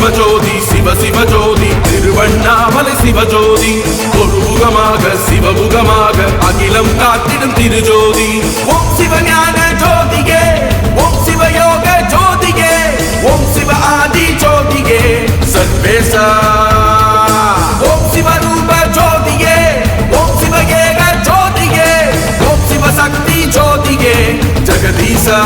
சிவஜோதி சிவ சிவஜோதி திருவண்ணாமலை சிவஜோதி. ஒருமுகமாக சிவமுகமாக அகிலம் காத்திடும் திருஜோதி. ஓம் சிவஞான ஜோதிகே ஓம் சிவயோக ஜோதிகே ஓம் சிவ ஆதி ஜோதிகே. சர்வேசா. ஓம் சிவரூப ஜோதியே ஓம் சிவ ஏக ஜோதியே ஓம் சிவசக்தி ஜோதியே ஜெகதீசா.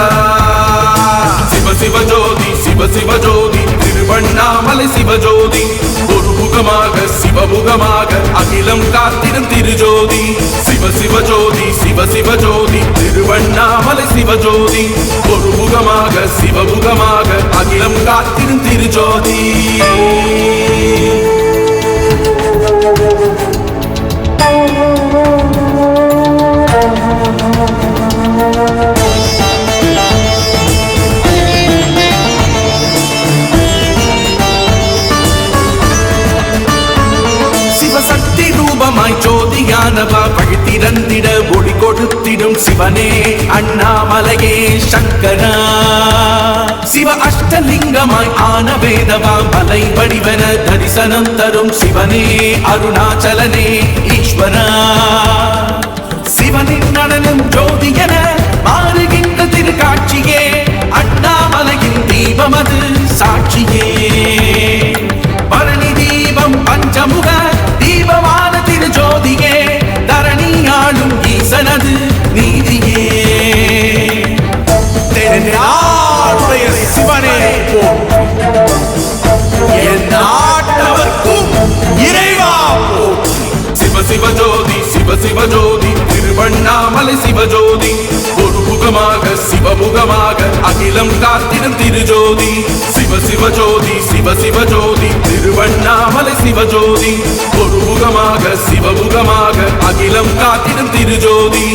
சிவ சிவ ஜோதி திருவண்ணாமலை சிவஜோதி. ஒருமுகமாக சிவமுகமாக அகிலம் காத்திடும் திருஜோதி. சிவ சிவ சிவ சிவ திருவண்ணாமலை சிவஜோதி. ஒருமுகமாக சிவமுகமாக அகிலம் காத்திடும் திருஜோதி. அஷ்டலிங்கமாய் ஆன வேதவா மலை வடிவன தரிசனம் தரும் சிவனே அருணாச்சலனே ஈஸ்வரா. சிவனின் நடனம் ஜோதி என மாறுகின்ற திருக்காட்சியே அண்ணாமலையின் தீபம் அது சாட்சியே. பரணி தீபம் பஞ்சமுக தீபமான திரு ஜோதியே தரணி ஆளும் ஈசனது நீதியே. தென்னாடுடைய என் நாட்டவர்க்கும் இறைவா சிவ சிவ ஜோதி சிவ சிவ ஜோதி திருவண்ணாமலை சிவஜோதி ஒரு முகமாக சிவமுகமாக அகிலம் காத்திடும் திருஜோதி. சிவ சிவ ஜோதி சிவ சிவ ஜோதி திருவண்ணாமலை சிவஜோதி ஒரு முகமாக சிவமுகமாக அகிலம் காத்திடும் திருஜோதி.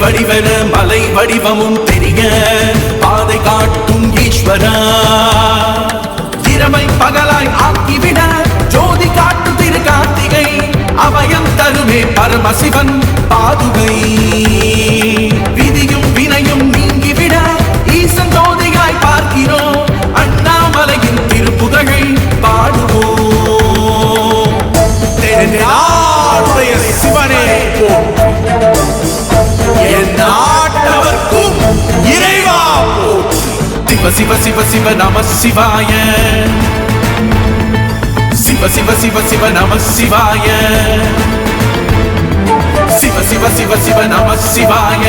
வடிவன மலை வடிவமும் தெரிய பாதை காட்டும் ஈஸ்வரா. திறமை பகலாய் ஆக்கிவிட ஜோதி காட்டு திரு கார்த்திகை அபயம் தருமே பரமசிவன் பாதுகை. விதியும் வினையும் நீங்கிவிட ஈசன் ஜோதியாய் பார்க்கிறோம் அண்ணாமலையின் திருப்புகழை பாடுவோம். சிவனே போ சிவ சிவ சிவ சிவ நம சிவாய. சிவ சிவ சிவ சிவ நம சிவாய. சிவ சிவ சிவ சிவ நம சிவாய.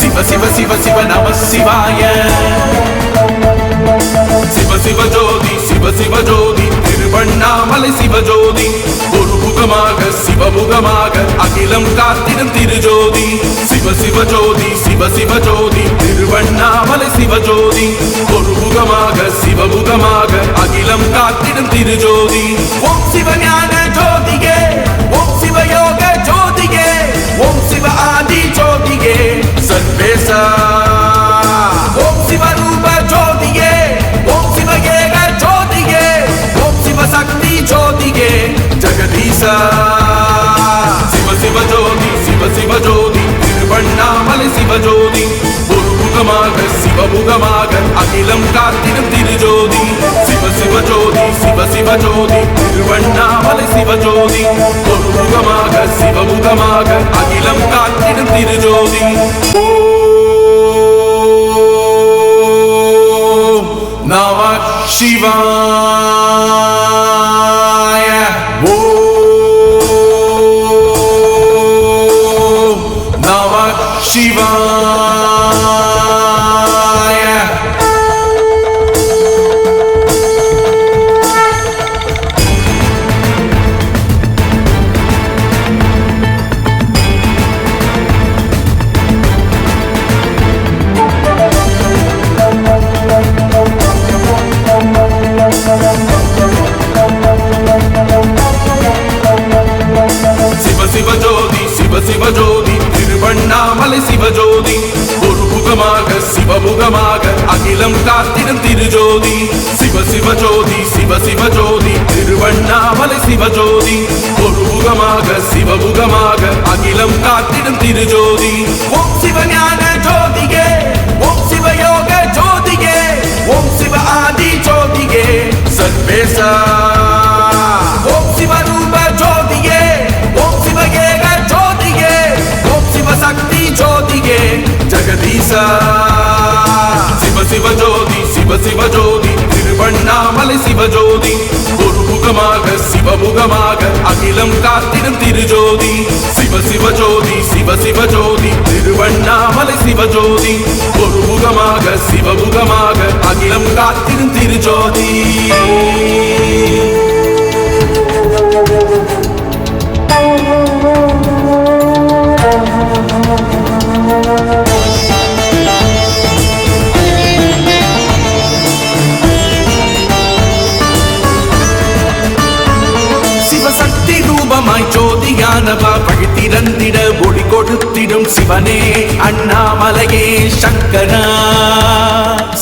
சிவ சிவ சிவ சிவ நம சிவாய. சிவ சிவ ஜோதி சிவ சிவ ஜோதி திருவண்ணாமலை சிவஜோதி. ஒரு முகமாக சிவமுகமாக அகிலம் காத்திடும் திருஜோதி. சிவ சிவஜோதி சிவ சிவஜோதி திருவண்ணாமலை சிவஜோதி. ஒரு முகமாக சிவமுகமாக அகிலம் காத்திடும் திருஜோதி. ஓம் சிவஞான ஜோதியே ஓம் சிவயோக ஜோதியே ஓம் சிவ ஆதி ஜோதியே சர்வேசா. ஓம் சிவரு ஓம் சிவ சக்தி ஜோதியே ஜெகதீசா சிவ சிவ ஜோதி சிவ சிவ ஜோதி திருவண்ணாமலை சிவஜோதி ஒரு முகமாக சிவமுகமாக அகிலம் காத்திடும் திருஜோதி சிவ சிவஜோதி திருவண்ணாமலை சிவஜோதி ஒரு முகமாக சிவமுகமாக அகிலம் காத்திடும் திருஜோதி ஓம் நம சிவா சிவஜோதி ஒரு முகமாக சிவமுகமாக அகிலம் காத்திடும் திருஜோதி. சிவ சிவ ஜோதி சிவ சிவ ஜோதி திருவண்ணாமலை சிவஜோதி ஒரு முகமாக சிவமுகமாக அகிலம் காத்திடும் திருஜோதி. Thank you. ரூபமாய் ஜோதியானவா? வழி ஒளி கொடுத்திடும் சிவனே அண்ணாமலையே சங்கரா.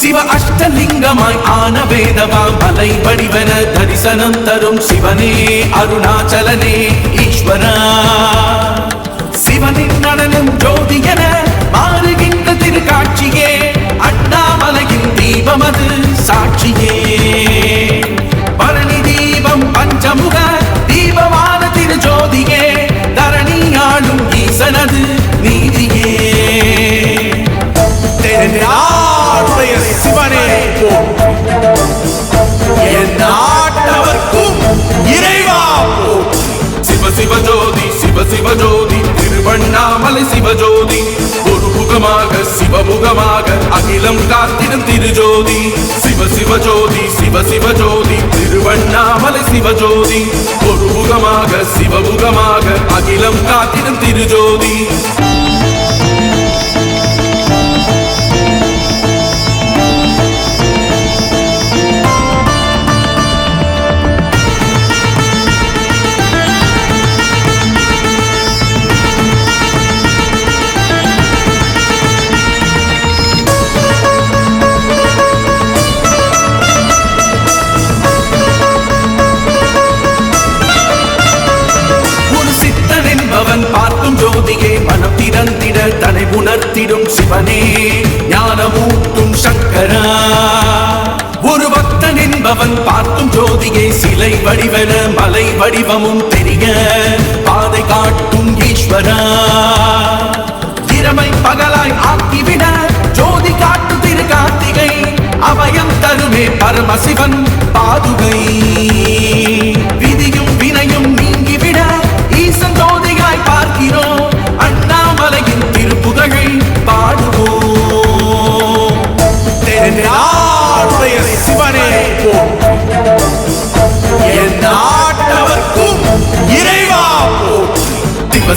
சிவ அஷ்டலிங்கமாய் ஆன வேதவா மலை வடிவன தரிசனம் தரும் சிவனே அருணாச்சலனே ஈஸ்வரா. திருவண்ணாமலை சிவஜோதி ஒரு முகமாக சிவமுகமாக அகிலம் காத்திடும் திருஜோதி. சிவ சிவஜோதி சிவ சிவஜோதி திருவண்ணாமலை சிவஜோதி. ஒரு முகமாக சிவமுகமாக அகிலம் காத்திடும் திருஜோதி.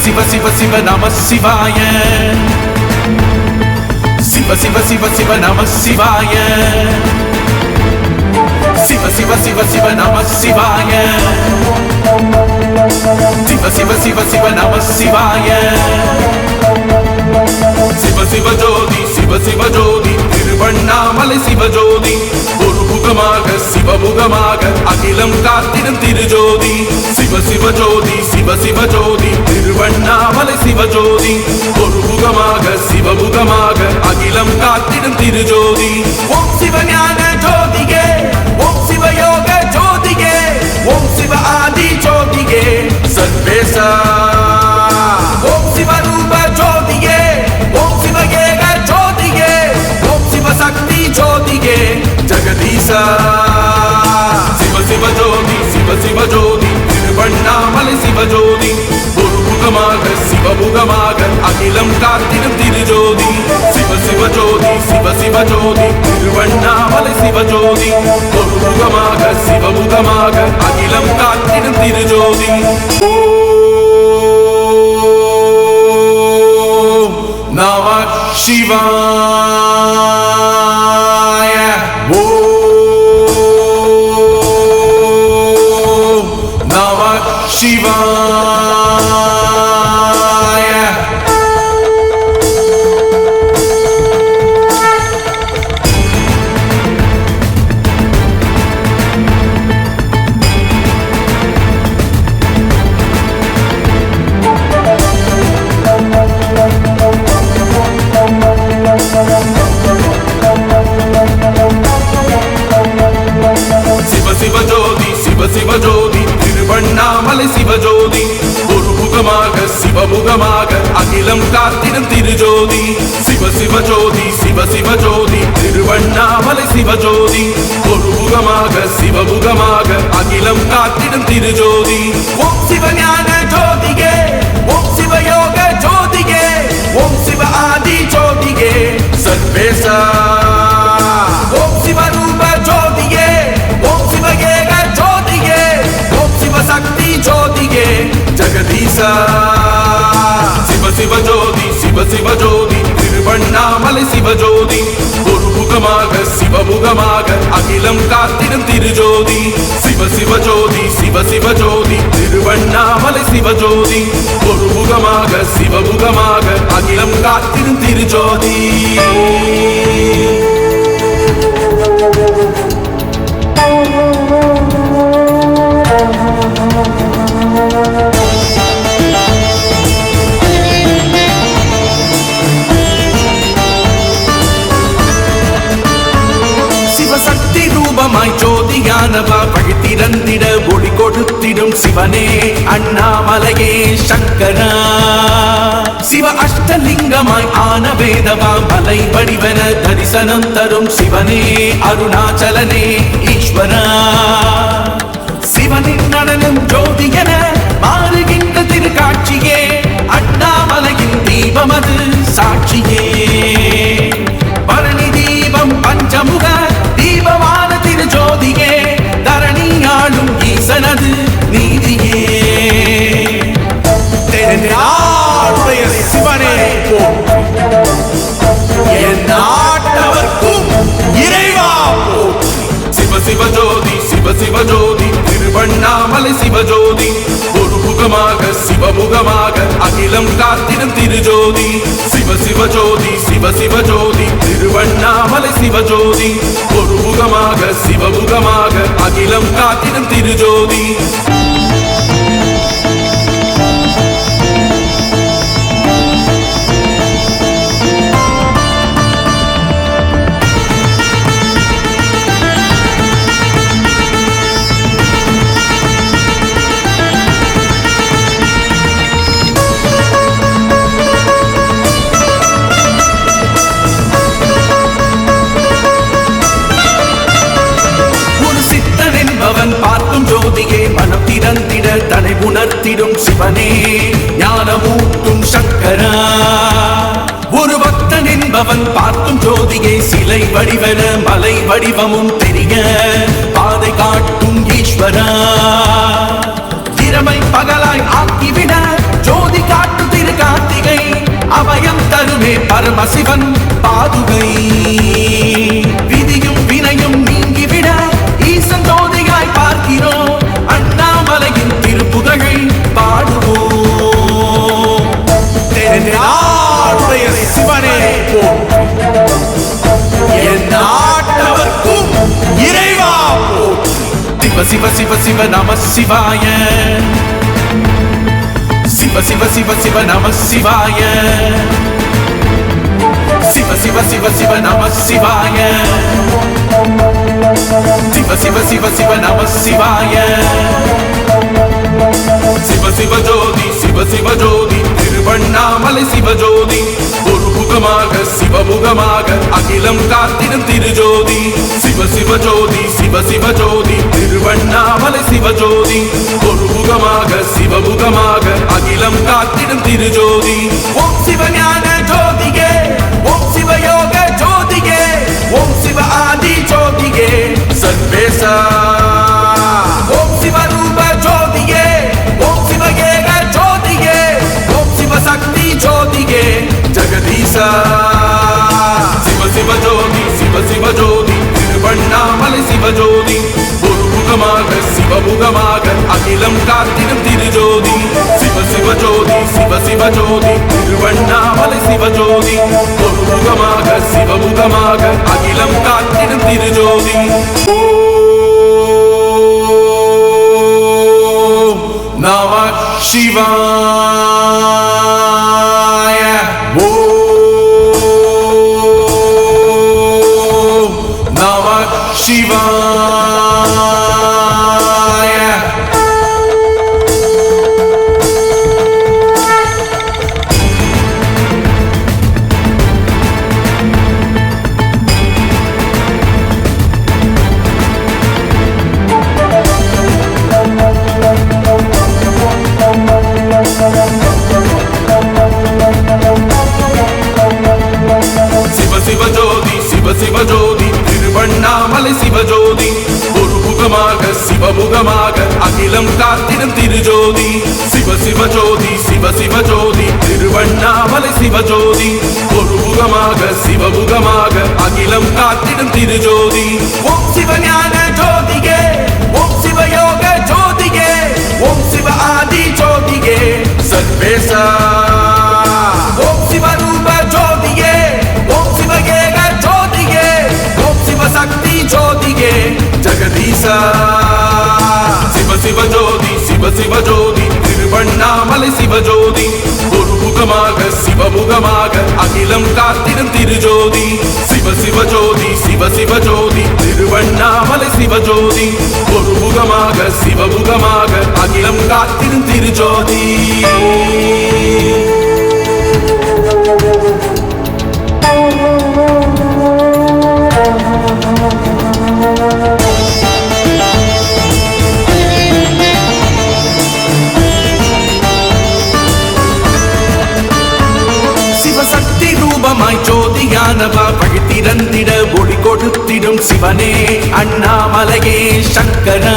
சிவ சிவ சிவ நம சிவாய. சிவ சிவ சிவ சிவ நம சிவாய. சிவ சிவ சிவ சிவ நம சிவாய. சிவ சிவ சிவ சிவ நம சிவாய. சிவ சிவ ஜோதி சிவ சிவ ஜோதி திருவண்ணாமலை சிவஜோதி ஒரு முகமாக சிவமுகமாக அகிலம் காத்திடும் திருஜோதி. சிவ சிவ ஜோதி சிவ சிவ ஜோதி திருவண்ணாமலை சிவஜோதி ஒரு முகமாக சிவமுகமாக அகிலம் காத்திடும் திருஜோதி. ஓம் சிவஞான சிவஜோதி. ஒருமுகமாக சிவமுகமாக அகிலம் காத்திடும் திருஜோதி. சிவ சிவஜோதி சிவ சிவஜோதி திருவண்ணாமலை சிவஜோதி. ஒருமுகமாக சிவமுகமாக அகிலம் காத்திடும் திருஜோதி. ஓம் நம சிவா ஜெகதீசா சிவ சிவஜோதி சிவ சிவ திருவண்ணாமலை சிவஜோதி ஒருமுகமாக சிவமுகமாக அகிலம் காத்திடும் திருஜோதி. சிவ சிவஜோதி சிவ சிவஜோதி திருவண்ணாமலை சிவஜோதி ஒருமுகமாக சிவமுகமாக அகிலம் காத்திடும் திருஜோதி. Thank you. சக்தி ரூபமாய் ஜோதியானவா? வழி ஒளி கொடுத்திடும் சிவனே அண்ணாமலையே சங்கரா. சிவ அஷ்டலிங்கமாய் ஆன வேதவா மலை வடிவன தரிசனம் தரும் சிவனே அருணாச்சலனே ஈஸ்வரா. சிவனின் நடனம் ஜோதி என மாறுகின்ற திருக்காட்சியே அண்ணாமலையின் தீபமது சாட்சியே. சிவ சிவ ஜோதி திருவண்ணாமலை சிவஜோதி. ஒரு முகமாக சிவமுகமாக அகிலம் காத்திடும் திருஜோதி. சிவ சிவ சிவ சிவ திருவண்ணாமலை சிவஜோதி. ஒரு முகமாக சிவமுகமாக அகிலம் காத்திடும் திருஜோதி. உணர்த்திடும் சிவனே ஞானமூட்டும் சங்கரா. ஒரு பக்தன் என்பவன் பார்க்கும் ஜோதியே சிலை வடிவன மலை வடிவமும் தெரிய பாதை காட்டும் ஈஸ்வரா. திறமை பகலாய் ஆக்கிவிட ஜோதி காட்டு திரு கார்த்திகை அபயம் தருமே பரமசிவன் பாதுகை. விதியும் வினையும் நீங்கிவிட ஈசன் ஜோதியாய் பார்க்கிறோம் அண்ணாமலையின் திருப்புகழை. சிவனே என் நாட்டவர்க்கும் இறைவா. சிவ சிவ சிவ சிவ நம சிவாய. சிவ சிவ சிவ சிவ நம சிவாய. சிவ சிவ சிவ சிவ நம சிவாய. சிவ சிவ சிவ சிவ நம சிவாய. சிவ சிவ ஜோதி சிவ சிவ ஜோதி திருவண்ணாமலை சிவ ஜோதி. சுகமாக சிவமுகமாக அகிலம் காத்திடும் திருஜோதி. சிவ சிவ ஜோதி சிவ சிவ ஜோதி திருவண்ணாமலை சிவஜோதி ஒருமுகமாக சிவமுகமாக அகிலம் காத்திடும் திருஜோதி. ஓம் சிவஞான ஜோதிகே ஓம் சிவயோக ஜோதிகே ஓம் சிவ ஆதி ஜோதிகே. சர்வேசா சிவ சிவ ஜோதி சிவ சிவ ஜோதி திருவண்ணாமலை சிவ ஜோதி ஒருமுகமாக சிவமுகமாக அகிலம் காத்திடும் திருஜோதி சிவ சிவ ஜோதி சிவ சிவ ஜோதி திருவண்ணாமலை சிவ ஜோதி ஒருமுகமாக சிவமுகமாக அகிலம் காத்திடும் திருஜோதி ஓம் நம சிவா சிவ சிவ திருவண்ணாமலை சிவஜோதி ஒரு முகமாக சிவமுகமாக அகிலம் காத்திடும் திருஜோதி. சிவ சிவஜோதி சிவ சிவஜோதி திருவண்ணாமலை சிவஜோதி ஒரு முகமாக சிவமுகமாக அகிலம் காத்திடும் திருஜோதி. ஓம் சிவஞான ஜோதிகே ஓம் சிவயோக ஜோதிகே ஓம் சிவ ஆதி ஜோதிகே. சர்வேசா ஓம் சிவரூப ஜோதி சக்தி ஜோதியே ஜெகதீசா. சிவ சிவ ஜோதி சிவ சிவ ஜோதி திருவண்ணாமலை சிவஜோதி ஒரு முகமாக சிவமுகமாக அகிலம் காத்திடும் திருஜோதி. சிவ சிவ ஜோதி சிவ சிவ ஜோதி திருவண்ணாமலை சிவஜோதி ஒரு முகமாக சிவமுகமாக அகிலம் காத்திடும் திருஜோதி. சிவசக்தி ரூபமாய் ஜோதியானவா வழி ஒளி கொடுத்திடும் சிவனே அண்ணாமலையே சங்கரா.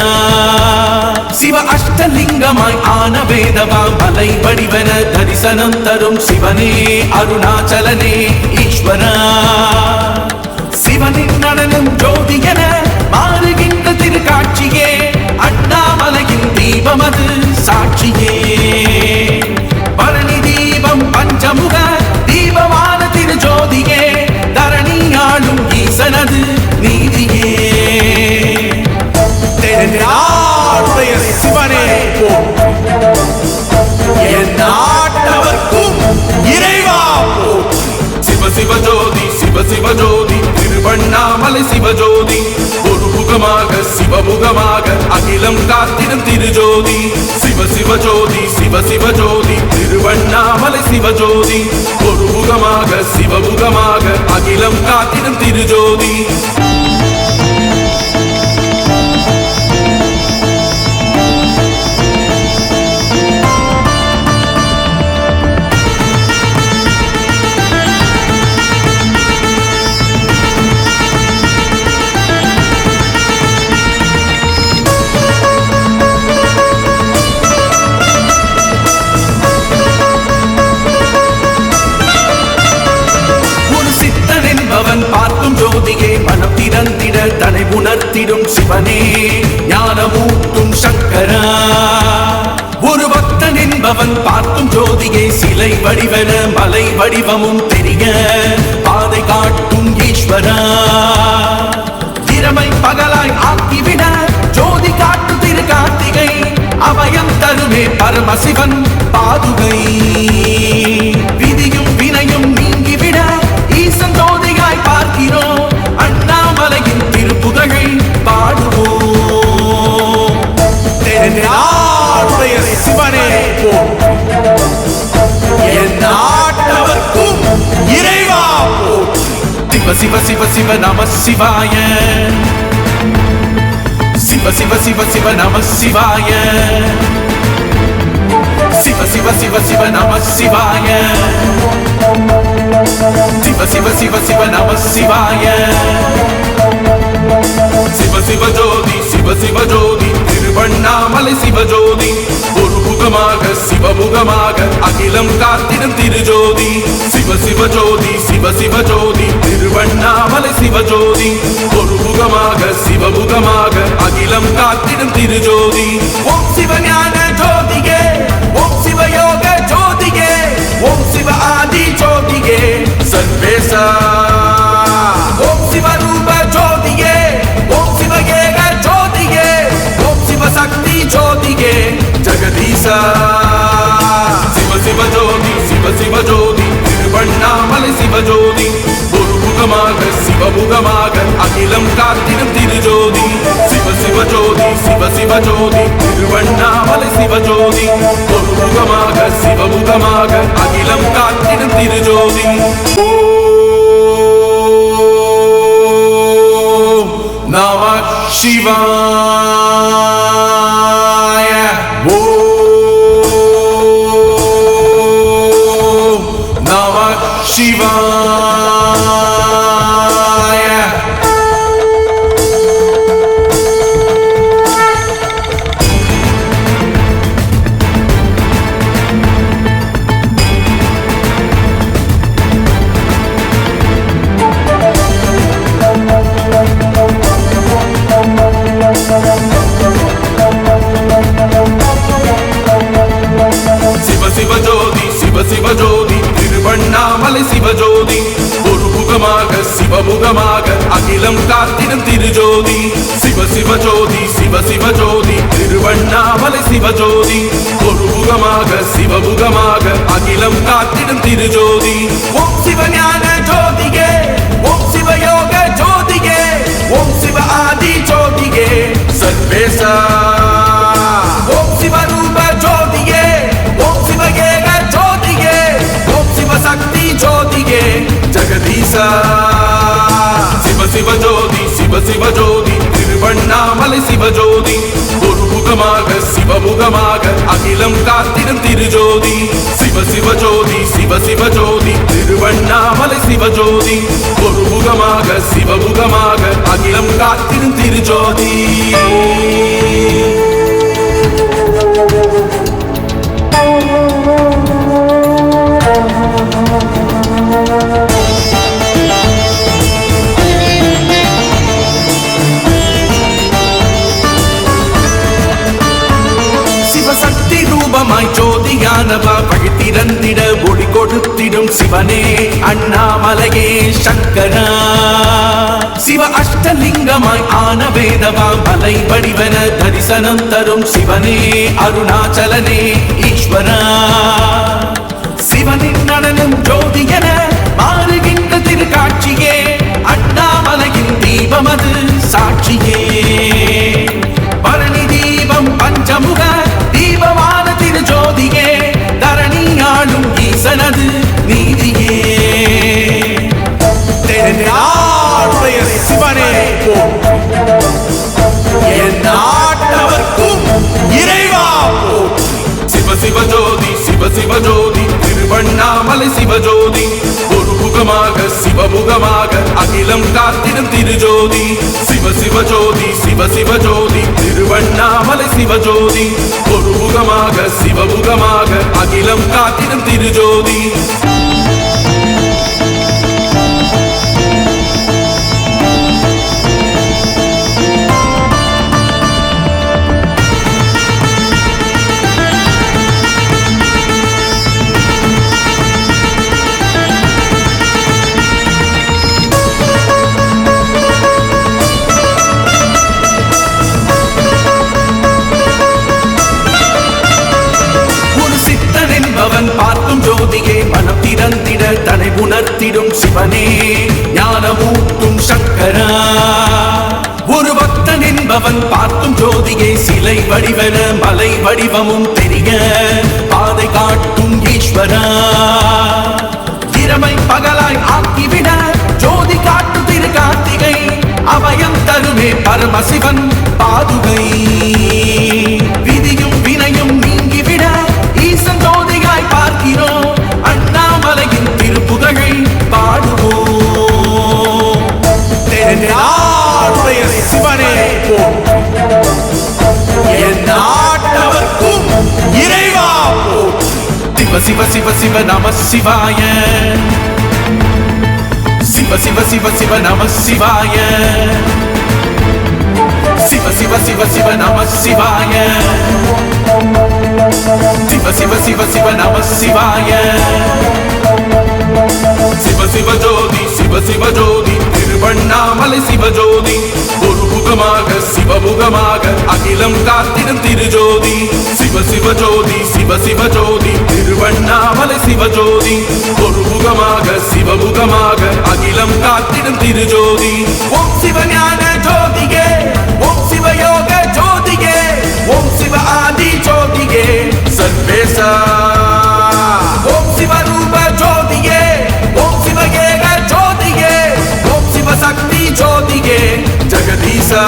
சிவ அஷ்டலிங்கமாய் ஆன வேதவா மலை வடிவன தரிசனம் தரும் சிவனே அருணாச்சலனே ஈஸ்வரா. சிவனின் நடனம் ஜோதி என மாறுகின்ற திருக்காட்சியே அண்ணாமலையின் தீபமது சாட்சியே. ஜோதி சிவஜோதி ஒரு முகமாக சிவமுகமாக அகிலம் காத்திடும் திருஜோதி. வடிவன மலை வடிவமும் தெரிய பாதை காட்டும் ஈஸ்வரா. திறமை பகலாய் ஆக்கிவிட ஜோதி காட்டு திரு கார்த்திகை அபயம் தருமே பரமசிவன் பாதுகை. சிவ சிவ சிவ சிவ நம சிவாய. சிவ சிவ சிவ சிவ நம சிவாய. சிவ சிவ சிவ சிவ நம சிவாய. சிவ சிவ சிவ சிவ நம சிவாய. சிவ சிவ ஜோதி சிவ சிவ ஜோதி. திருவண்ணாமலை சிவஜோதி. ஒரு முகமாக சிவமுகமாக அகிலம் காத்திடும் திருஜோதி. சிவ சிவஜோதி சிவ சிவஜோதி திருவண்ணாமலை சிவஜோதி. ஒரு முகமாக சிவமுகமாக அகிலம் காத்திடும் திருஜோதி. ஓம் சிவஞான ஜோதிகே ஓம் சிவயோக ஜோதிகே ஓம் சிவ ஆதி ஜோதிகே. சர்வேசா சிவ சிவ ஜோதி சிவ சிவ திருவண்ணாமலை சிவஜோதி ஒருமுகமாக சிவமுகமாக அகிலம் காத்திடும் திருஜோதி. சிவ சிவஜோதி சிவ சிவஜோதி திருவண்ணாமலை சிவஜோதி ஒருமுகமாக சிவமுகமாக அகிலம் காத்திடும் திருஜோதி. ஓம் நம ஜெகதீசா சிவ சிவ ஜோதி சிவ சிவ ஜோதி திருவண்ணாமலை சிவஜோதி ஒரு முகமாக சிவமுகமாக அகிலம் காத்திடும் திருஜோதி. சிவ சிவ ஜோதி சிவ சிவ ஜோதி திருவண்ணாமலை சிவஜோதி ஒரு முகமாக சிவமுகமாக அகிலம் காத்திடும் திருஜோதி. Thank you. ரூபமாய் ஜோதியானவா? வழி ஒளி கொடுத்திடும் சிவனே அண்ணாமலையே சங்கரா. சிவ அஷ்டலிங்கமாய் ஆன வேதவா மலை வடிவன தரிசனம் தரும் சிவனே அருணாச்சலனே ஈஸ்வரா. சிவனின் நடனம் ஜோதி என மாறுகின்ற திருக்காட்சியே அண்ணாமலையின் தீபமது சாட்சியே. தென்னாடுடைய சிவனே. போற்றி என் நாட்டவர்க்கும் இறைவா போற்றி சிவ சிவ ஜோதி சிவ சிவ ஜோதி திருவண்ணாமலை சிவஜோதி ஒரு முகமாக சிவமுகமாக அகிலம் காத்திடும் திருஜோதி. சிவ சிவ ஜோதி சிவ சிவ ஜோதி திருவண்ணாமலை சிவஜோதி ஒரு முகமாக சிவமுகமாக அகிலம் காத்திடும் திருஜோதி. உணர்த்திடும் சிவனே ஞானமூட்டும் சங்கரா. ஒரு பக்தன் என்பவன் பார்க்கும் ஜோதியே சிலை வடிவன மலை வடிவமும் தெரிய பாதை காட்டும் ஈஸ்வரா. இரமை பகலாய் ஆக்கிவிட ஜோதி காட்டு திரு கார்த்திகை அபயம் தருமே பரமசிவன் பாதுகை. சிவ சிவ சிவ சிவ நம சிவாய. சிவ சிவ சிவ சிவ நம சிவாய. சிவ சிவ சிவ சிவ நம சிவாய. சிவ சிவ சிவ சிவ நம சிவாய. சிவ சிவ ஜோதி சிவ சிவ ஜோதி திருவண்ணாமலை சிவ ஜோதி ஒரு முகமாக சிவமுகமாக அகிலம் காத்திடும் திருஜோதி சிவ சிவ ஜோதி சிவ சிவ ஜோதி திருவண்ணாமலை சிவஜோதி ஒரு முகமாக சிவமுகமாக அகிலம் காத்திடும் திருஜோதி ஓம் சிவஞான ஜோதிகே ஓம் சிவயோக ஜோதிகே ஓம் சிவ ஆதி ஜோதிகே சர்வேசா ஓம் சிவரூப ஜோதிகே ஓம் சிவகேக ஜோதிகே ஓம் சிவசக்தி ஜோதிகே ஜெகதீசா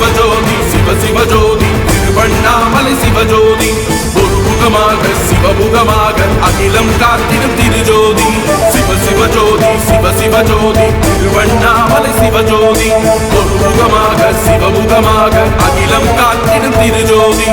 சிவஜோதி சிவ சிவஜோதி திருவண்ணாமலை சிவஜோதி. ஒருமுகமாக சிவமுகமாக அகிலம் காத்திடும் திருஜோதி. சிவ சிவஜோதி சிவ சிவஜோதி திருவண்ணாமலை சிவஜோதி. ஒருமுகமாக சிவமுகமாக அகிலம் காத்திடும் திருஜோதி.